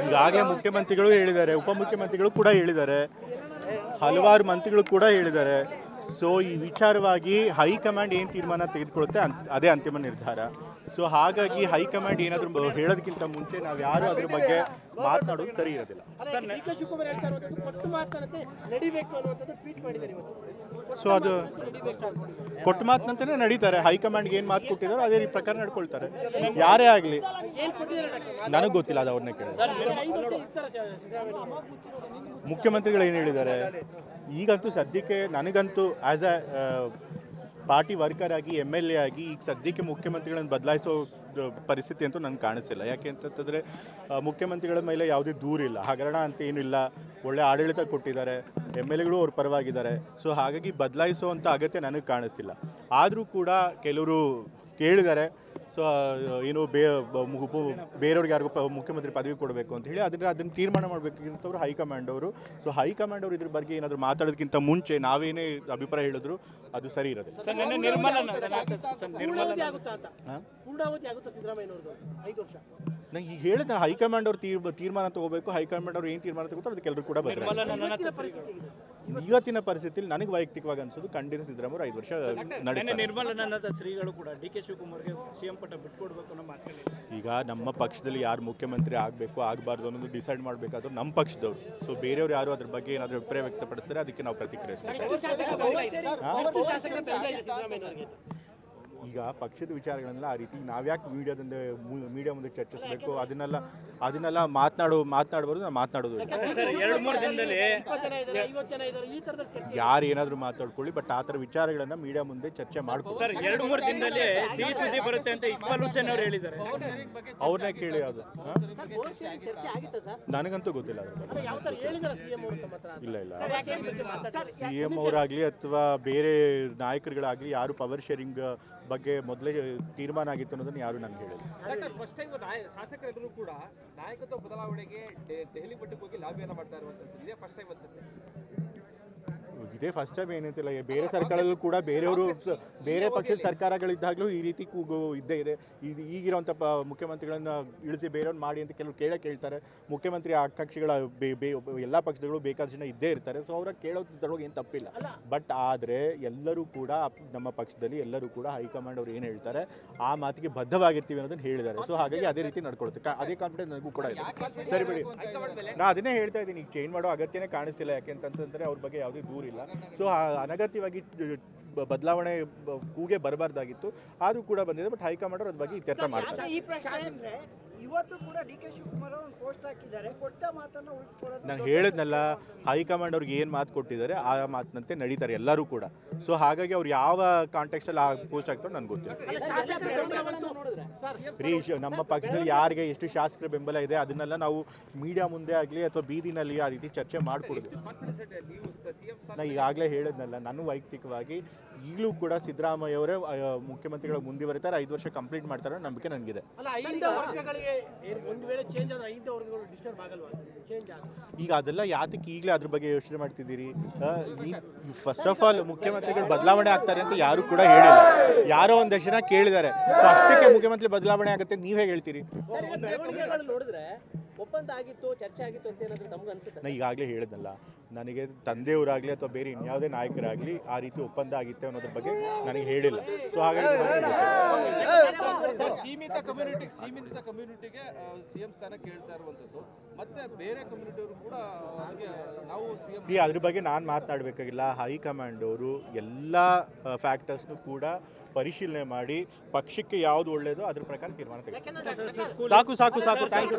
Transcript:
ಈಗಾಗಲೇ ಮುಖ್ಯಮಂತ್ರಿಗಳು ಹೇಳಿದ್ದಾರೆ ಉಪಮುಖ್ಯಮಂತ್ರಿಗಳು ಕೂಡ ಹೇಳಿದ್ದಾರೆ ಹಲವಾರು ಮಂತ್ರಿಗಳು ಕೂಡ ಹೇಳಿದ್ದಾರೆ. ಸೊ ಈ ವಿಚಾರವಾಗಿ ಹೈಕಮಾಂಡ್ ಏನು ತೀರ್ಮಾನ ತೆಗೆದುಕೊಳ್ಳುತ್ತೆ ಅಂತ ಅದೇ ಅಂತಿಮ ನಿರ್ಧಾರ. ಸೊ ಹಾಗಾಗಿ ಹೈಕಮಾಂಡ್ ಏನಾದರೂ ಹೇಳೋದಕ್ಕಿಂತ ಮುಂಚೆ ನಾವು ಯಾರು ಅದ್ರ ಬಗ್ಗೆ ಮಾತನಾಡೋದು ಸರಿ ಇರೋದಿಲ್ಲ. ಸೊ ಅದು ಕೊಟ್ಟ ಮಾತಿನಂತೆಯೇ ನಡೀತಾರೆ. ಹೈಕಮಾಂಡ್ಗೆ ಏನು ಮಾತು ಕೊಟ್ಟಿದಾರೋ ಅದೇ ರೀತಿ ಪ್ರಕಾರ ನಡ್ಕೊಳ್ತಾರೆ. ಯಾರೇ ಆಗಲಿ. ನನಗೆ ಗೊತ್ತಿಲ್ಲ ಅದು ಅವ್ರನ್ನ ಕೇಳಿ ಐದು ವರ್ಷ ಇರ್ತಾರ ಸಿದ್ದರಾಮಯ್ಯ ಮುಖ್ಯಮಂತ್ರಿಗಳು ಏನು ಹೇಳಿದ್ದಾರೆ? ಈಗಂತೂ ಸದ್ಯಕ್ಕೆ ನನಗಂತೂ ಆ್ಯಸ್ ಅ ಪಾರ್ಟಿ ವರ್ಕರ್ ಆಗಿ ಎಂ ಎಲ್ ಎ ಆಗಿ, ಈಗ ಸದ್ಯಕ್ಕೆ ಮುಖ್ಯಮಂತ್ರಿಗಳನ್ನು ಬದಲಾಯಿಸೋ ಪರಿಸ್ಥಿತಿ ಅಂತೂ ನನಗೆ ಕಾಣಿಸಿಲ್ಲ. ಯಾಕೆ ಅಂತಂತಂದರೆ ಮುಖ್ಯಮಂತ್ರಿಗಳ ಮೇಲೆ ಯಾವುದೇ ದೂರಿಲ್ಲ ಹಗರಣ ಅಂತ ಏನಿಲ್ಲ ಒಳ್ಳೆ ಆಡಳಿತ ಕೊಟ್ಟಿದ್ದಾರೆ. ಎಂ ಎಲ್ ಎಗಳು ಅವ್ರ ಪರವಾಗಿದ್ದಾರೆ. ಸೊ ಹಾಗಾಗಿ ಬದಲಾಯಿಸುವಂಥ ಅಗತ್ಯ ನನಗೆ ಕಾಣಿಸ್ತಿಲ್ಲ. ಆದರೂ ಕೂಡ ಕೆಲವರು ಕೇಳಿದ್ದಾರೆ ಸೊ ಏನು ಬೇ ಬೇರೆಯವ್ರಿಗೆ ಯಾರಿಗೂ ಪ ಮುಖ್ಯಮಂತ್ರಿ ಪದವಿ ಕೊಡಬೇಕು ಅಂತ ಹೇಳಿ ಅದನ್ನ ಅದನ್ನು ತೀರ್ಮಾನ ಮಾಡಬೇಕಿಂತವ್ರು ಹೈಕಮಾಂಡ್ ಅವರು. ಸೊ ಹೈಕಮಾಂಡ್ ಅವರು ಇದ್ರ ಬಗ್ಗೆ ಏನಾದರೂ ಮಾತಾಡೋದಕ್ಕಿಂತ ಮುಂಚೆ ನಾವೇನೇ ಅಭಿಪ್ರಾಯ ಹೇಳಿದ್ರು ಅದು ಸರಿ ಇರೋದಿಲ್ಲ. ಪೂರ್ಣಾವಧಿ ನಂಗೆ ಈಗ ಹೇಳಿದ ಹೈಕಮಾಂಡ್ ಅವ್ರು ತೀರ್ ತೀರ್ಮಾನ ತಗೋಬೇಕು ಹೈಕಮಾಂಡ್ ಅವ್ರು ಏನು ತೀರ್ಮಾನ ತಗೋತಾರೆ ಅದಕ್ಕೆ ಎಲ್ಲರೂ ಕೂಡ ಬರ್ತಾರೆ. ಇವತ್ತಿನ ಪರಿಸ್ಥಿತಿ ಇವತ್ತಿನ ಪರಿಸ್ಥಿತಿಯಲ್ಲಿ ನನಗೆ ವೈಯಕ್ತಿಕವಾಗಿ ಅನ್ಸೋದು ಖಂಡಿತ ಸಿದ್ದರಾಮಯ್ಯ ಐದು ವರ್ಷ ನಡೆಸ್ತಾರೆ. ಶ್ರೀಗಳು ಕೂಡ ಡಿ ಕೆ ಶಿವಕುಮಾರ್ಗೆ ಸಿಎಂ ಪಟ್ಟ ಬಿಟ್ಕೊಡ್ಬೇಕು ನಮ್ಮ ಈಗ ನಮ್ಮ ಪಕ್ಷದಲ್ಲಿ ಯಾರು ಮುಖ್ಯಮಂತ್ರಿ ಆಗಬೇಕು ಆಗಬಾರ್ದು ಅನ್ನೋದು ಡಿಸೈಡ್ ಮಾಡಬೇಕಾದ್ರು ನಮ್ಮ ಪಕ್ಷದವರು. ಸೊ ಬೇರೆಯವ್ರು ಯಾರು ಅದ್ರ ಬಗ್ಗೆ ಏನಾದರೂ ಅಭಿಪ್ರಾಯ ವ್ಯಕ್ತಪಡಿಸ್ತಾರೆ ಅದಕ್ಕೆ ನಾವು ಪ್ರತಿಕ್ರಿಯಿಸಬೇಕು. ಈಗ ಪಕ್ಷದ ವಿಚಾರಗಳನ್ನೆಲ್ಲ ಆ ರೀತಿ ನಾವ್ಯಾಕೆ ಮೀಡಿಯಾದಿಂದ ಮೀಡಿಯಾ ಮುಂದೆ ಚರ್ಚಿಸಬೇಕು? ಅದನ್ನೆಲ್ಲ ಅದನ್ನೆಲ್ಲ ಮಾತನಾಡೋ ಮಾತನಾಡಬಾರ್ದು ನಾವು ಮಾತನಾಡೋದು ಇಲ್ಲ. ಸರ್ ಎರಡು ಮೂರು ದಿನದಲ್ಲಿ ಇಪ್ಪತ್ತು ಜನ ಇದ್ದಾರೆ ಐವತ್ತು ಜನ ಇದ್ದಾರೆ ಈ ತರದ ಚರ್ಚೆ ಯಾರು ಏನಾದರೂ ಮಾತಾಡ್ಕೊಳ್ಳಿ ಬಟ್ ಆ ಥರ ವಿಚಾರಗಳನ್ನ ಮೀಡಿಯಾ ಮುಂದೆ ಚರ್ಚೆ ಮಾಡ್ಬೋದು ಸರ್ ಎರಡು ಮೂರು ದಿನದಲ್ಲಿ ಸಿಹಿ ಸುದ್ದಿ ಬರುತ್ತೆ ಅಂತ ಇಕ್ಬಾಲ್ ಹುಸೇನ್ ಅವರು ಹೇಳಿದ್ದಾರೆ. ಅವ್ರನ್ನೇ ಕೇಳಿ ಅದು ಸರ್ ಚರ್ಚೆ ಆಗಿತ್ತಾ ಸರ್? ನನಗಂತೂ ಗೊತ್ತಿಲ್ಲ ಅದ್ರ ಇಲ್ಲ ಇಲ್ಲ. ಸಿ ಎಂ ಅವರಾಗಲಿ ಅಥವಾ ಬೇರೆ ನಾಯಕರುಗಳಾಗಲಿ ಯಾರು ಪವರ್ ಶೇರಿಂಗ್ ಬಗ್ಗೆ ಮೊದಲೇ ತೀರ್ಮಾನ ಆಗಿತ್ತು ಅನ್ನೋದನ್ನು ಯಾರು ನನಗೆ ಹೇಳಿಲ್ಲ. ಫಸ್ಟ್ ಟೈಮ್ ಶಾಸಕರೆಲ್ಲರೂ ಕೂಡ ನಾಯಕತ್ವ ಬದಲಾವಣೆಗೆ ದೆಹಲಿ ಮಟ್ಟಕ್ಕೆ ಹೋಗಿ ಲಾಬಿಯನ್ನು ಮಾಡ್ತಾ ಇರುವಂತದ್ದು. ಇದೇ ಫಸ್ಟ್ ಟೈಮ್ ಅನ್ಸುತ್ತೆ. ಇದೇ ಫಸ್ಟ್ ಟೈಮ್ ಏನಂತಿಲ್ಲ ಬೇರೆ ಸರ್ಕಾರದಲ್ಲೂ ಕೂಡ ಬೇರೆಯವರು ಬೇರೆ ಪಕ್ಷದ ಸರ್ಕಾರಗಳಿದ್ದಾಗಲೂ ಈ ರೀತಿ ಕೂಗು ಇದ್ದೇ ಇದೆ. ಇದು ಈಗಿರೋಂಥ ಪ ಮುಖ್ಯಮಂತ್ರಿಗಳನ್ನ ಇಳಿಸಿ ಬೇರೆಯವ್ರು ಮಾಡಿ ಅಂತ ಕೆಲವರು ಕೇಳೇ ಕೇಳ್ತಾರೆ. ಮುಖ್ಯಮಂತ್ರಿ ಆ ಕಕ್ಷಿಗಳ ಬೇ ಬೇ ಎಲ್ಲ ಪಕ್ಷಗಳು ಬೇಕಾದ ಜನ ಇದ್ದೇ ಇರ್ತಾರೆ. ಸೊ ಅವರ ಕೇಳೋದ್ರೊಳಗೆ ಏನು ತಪ್ಪಿಲ್ಲ. ಬಟ್ ಆದರೆ ಎಲ್ಲರೂ ಕೂಡ ನಮ್ಮ ಪಕ್ಷದಲ್ಲಿ ಎಲ್ಲರೂ ಕೂಡ ಹೈಕಮಾಂಡ್ ಅವ್ರು ಏನು ಹೇಳ್ತಾರೆ ಆ ಮಾತಿಗೆ ಬದ್ಧವಾಗಿರ್ತೀವಿ ಅನ್ನೋದನ್ನು ಹೇಳಿದ್ದಾರೆ. ಸೊ ಹಾಗಾಗಿ ಅದೇ ರೀತಿ ನಡ್ಕೊಳುತ್ತೆ. ಅದೇ ಕಾನ್ಫಿಡೆನ್ಸ್ ನನಗೂ ಕೂಡ ಇದೆ. ಸರಿ ಬಿಡಿ. ನಾ ಅದನ್ನೇ ಹೇಳ್ತಾ ಇದ್ದೀನಿ. ಈಗ ಚೇಂಜ್ ಮಾಡೋ ಅಗತ್ಯನೇ ಕಾಣಿಸಿಲ್ಲ ಯಾಕೆ ಅಂತಂತಂದ್ರೆ ಅವ್ರ ಬಗ್ಗೆ ಯಾವುದೇ ದೂರಿಲ್ಲ. ಸೊ ಅನಗತ್ಯವಾಗಿ ಬದಲಾವಣೆ ಕೂಗೆ ಬರಬಾರ್ದಾಗಿತ್ತು. ಆದರೂ ಕೂಡ ಬಂದಿದೆ ಬಟ್ ಹೈಕಮಾಂಡ್ ಅದ್ರ ಬಗ್ಗೆ ಇತ್ಯರ್ಥ ಮಾಡ್ತಾರೆ. ಇವತ್ತು ಕೂಡ ಡಿ ಕೆ ಶಿವಕುಮಾರ್ ಒಂದು ಪೋಸ್ಟ್ ಹಾಕಿದ್ದಾರೆ. ಕೊಟ್ಟ ಮಾತನ್ನ ಉಳಿಸ್ಕೊಳ್ಳೋದು ನಾನು ಹೇಳಿದ್ನಲ್ಲ ಹೈಕಮಾಂಡ್ ಅವ್ರಿಗೆ ಏನು ಮಾತು ಕೊಟ್ಟಿದ್ದಾರೆ ಆ ಮಾತಿನಂತೆ ನಡೀತಾರೆ ಎಲ್ಲರೂ ಕೂಡ. ಸೊ ಹಾಗಾಗಿ ಅವ್ರು ಯಾವ ಕಾಂಟೆಕ್ಸ್ಟಲ್ಲಿ ಆ ಪೋಸ್ಟ್ ಆಗ್ತಾರೋ ನನಗೆ ಗೊತ್ತಿಲ್ಲ. ಅಲ್ಲ, ಶಾಸಕರ ಬೆಂಬಲವನ್ನು ನೋಡಿದ್ರೆ. ಸರ್ ರೀ ನಮ್ಮ ಪಕ್ಷದಲ್ಲಿ ಯಾರಿಗೆ ಎಷ್ಟು ಶಾಸಕರ ಬೆಂಬಲ ಇದೆ ಅದನ್ನೆಲ್ಲ ನಾವು ಮೀಡಿಯಾ ಮುಂದೆ ಆಗಲಿ ಅಥವಾ ಬೀದಿನಲ್ಲಿ ಆ ರೀತಿ ಚರ್ಚೆ ಮಾಡಿಕೊಡೋದು. ನಾ ಈಗಾಗಲೇ ಹೇಳಿದ್ನಲ್ಲ ನಾನು ವೈಯಕ್ತಿಕವಾಗಿ ಈಗಲೂ ಕೂಡ ಸಿದ್ದರಾಮಯ್ಯ ಅವರೇ ಮುಖ್ಯಮಂತ್ರಿಗಳ ಮುಂದೆ ಮುಂದುವರಿತಾರೆ ಐದು ವರ್ಷ ಕಂಪ್ಲೀಟ್ ಮಾಡ್ತಾರೆ ನಂಬಿಕೆ ನನಗಿದೆ. ಅಲ್ಲ ಐದ ವರ್ಗಗಳಿಗೆ ಏನ್ ಒಂದು ವೇಳೆ ಚೇಂಜ್ ಆದ್ರೆ ಐದ ವರ್ಗಗಳು ಡಿಸ್ಟರ್ಬ್ ಆಗಲ್ವಾ? ಚೇಂಜ್ ಆಗ ಈಗ ಅದೆಲ್ಲ ಯಾತಕ್ಕೆ ಈಗಲೇ ಅದ್ರ ಬಗ್ಗೆ ಯೋಚನೆ ಮಾಡ್ತಿದ್ದೀರಿ? ಫಸ್ಟ್ ಆಫ್ ಆಲ್ ಮುಖ್ಯಮಂತ್ರಿಗಳು ಬದಲಾವಣೆ ಆಗ್ತಾರೆ ಅಂತ ಯಾರು ಕೂಡ ಹೇಳಿಲ್ಲ. ಯಾರೋ ಒಂದಷ್ಟು ಜನ ಕೇಳಿದ್ದಾರೆ. ಸೊ ಅಷ್ಟಕ್ಕೆ ಮುಖ್ಯಮಂತ್ರಿ ಬದಲಾವಣೆ ಆಗುತ್ತೆ ನೀವೇ ಹೇಳ್ತೀರಿ? ನೋಡಿದ್ರೆ ಒಪ್ಪಂದ ಆಗಿತ್ತು ಚರ್ಚೆ ಆಗಿತ್ತು ಅಂತ ಏನಾದ್ರೂ ತಮ್ಗೆ ಅನ್ಸುತ್ತೆ? ನಾ ಈಗಾಗಲೇ ಹೇಳಿದ್ನಲ್ಲ ನನಗೆ ತಂದೆಯವರಾಗಲಿ ಅಥವಾ ಬೇರೆ ಇನ್ಯಾವುದೇ ನಾಯಕರಾಗಲಿ ಆ ರೀತಿ ಒಪ್ಪಂದ ಆಗಿತ್ತೆ ಅನ್ನೋದ್ರ ಬಗ್ಗೆ ನನಗೆ ಹೇಳಿಲ್ಲ. ಸೊ ಹಾಗಾಗಿ. ಸೀಮಿತ ಕಮ್ಯುನಿಟಿ ಸೀಮಿತ ಕಮ್ಯುನಿಟಿಗೆ ಸಿಎಂ ಸ್ಥಾನ ಕೇಳ್ತಾ ಇರುವಂತದ್ದು. ಮತ್ತೆ ಬೇರೆ ಕಮ್ಯುನಿಟಿಯವರು ಕೂಡ ನಾವು ಸಿಎಂ ಸಿ ಅದ್ರ ಬಗ್ಗೆ ನಾನು ಮಾತನಾಡಬೇಕಾಗಿಲ್ಲ. ಹೈಕಮಾಂಡ್ ಅವರು ಎಲ್ಲ ಫ್ಯಾಕ್ಟರ್ಸ್ನು ಕೂಡ ಪರಿಶೀಲನೆ ಮಾಡಿ ಪಕ್ಷಕ್ಕೆ ಯಾವುದು ಒಳ್ಳೆಯದು ಅದ್ರ ಪ್ರಕಾರ ತೀರ್ಮಾನ ತೆಗೆದು. ಸಾಕು ಸಾಕು ಸಾಕು. Thank you